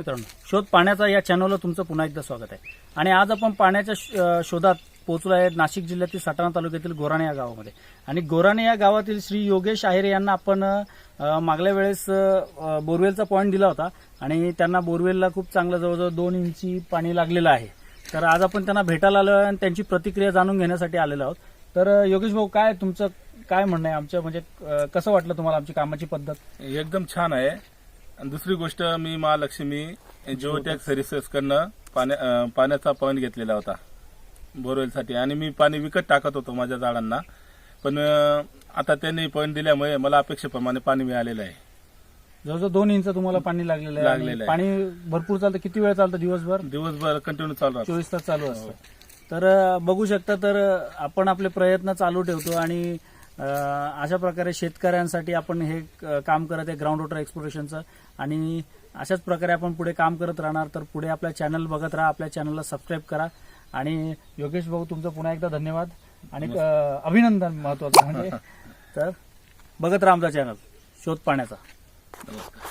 मित्रांनो शोध पाण्याचा या चॅनलवर तुमचं पुन्हा एकदा स्वागत आहे. आणि आज आपण पाण्याच्या शोधात पोहोचलो आहे नाशिक जिल्ह्यातील सटाणा तालुक्यातील गोराणे या गावामध्ये. आणि गोराणे या गावातील श्री योगेश आहेरे यांना आपण मागल्या वेळेस बोरवेलचा पॉईंट दिला होता. आणि त्यांना बोरवेलला खूप चांगलं जवळजवळ दोन इंची पाणी लागलेलं आहे. तर आज आपण त्यांना भेटायला आलो आणि त्यांची प्रतिक्रिया जाणून घेण्यासाठी आलेलो आहोत. तर योगेश भाऊ काय तुमचं काय म्हणणं आहे? आमच्या म्हणजे कसं वाटलं तुम्हाला आमची कामाची पद्धत? एकदम छान आहे. आणि दुसरी गोष्ट मी महालक्ष्मी जिओटॅक सर्व्हिसेस कडनं पाण्या पाण्याचा पॉईंट घेतलेला होता बोरवेलसाठी. आणि मी पाणी विकत टाकत होतो माझ्या झाडांना. पण आता त्यांनी पॉईंट दिल्यामुळे मला अपेक्षेप्रमाणे पाणी मिळालेलं आहे. जवळजवळ दोन इंच तुम्हाला पाणी लागलेलं लागलेलं आहे. पाणी भरपूर चालतं. किती वेळ चालतं दिवसभर? दिवसभर कंटिन्यू चालू राहतो. चोवीस तास चालू असतं. तर बघू शकता तर आपण आपले प्रयत्न चालू ठेवतो आणि अशा प्रकारे शेतकऱ्यांसाठी आपण हे काम करत आहे ग्राउंड वॉटर एक्सप्लोरेशनचं आणि अशाच प्रकारे आपण पुढे काम करत राहणार तर पुढे आपल्या चॅनल बघत राहा आपल्या चॅनलला सबस्क्राईब करा. आणि योगेश भाऊ तुमचं पुन्हा एकदा धन्यवाद. आणि अभिनंदन महत्वाचं म्हणजे तर बघत राहा आमचा चॅनल शोध पाण्याचा. नमस्कार.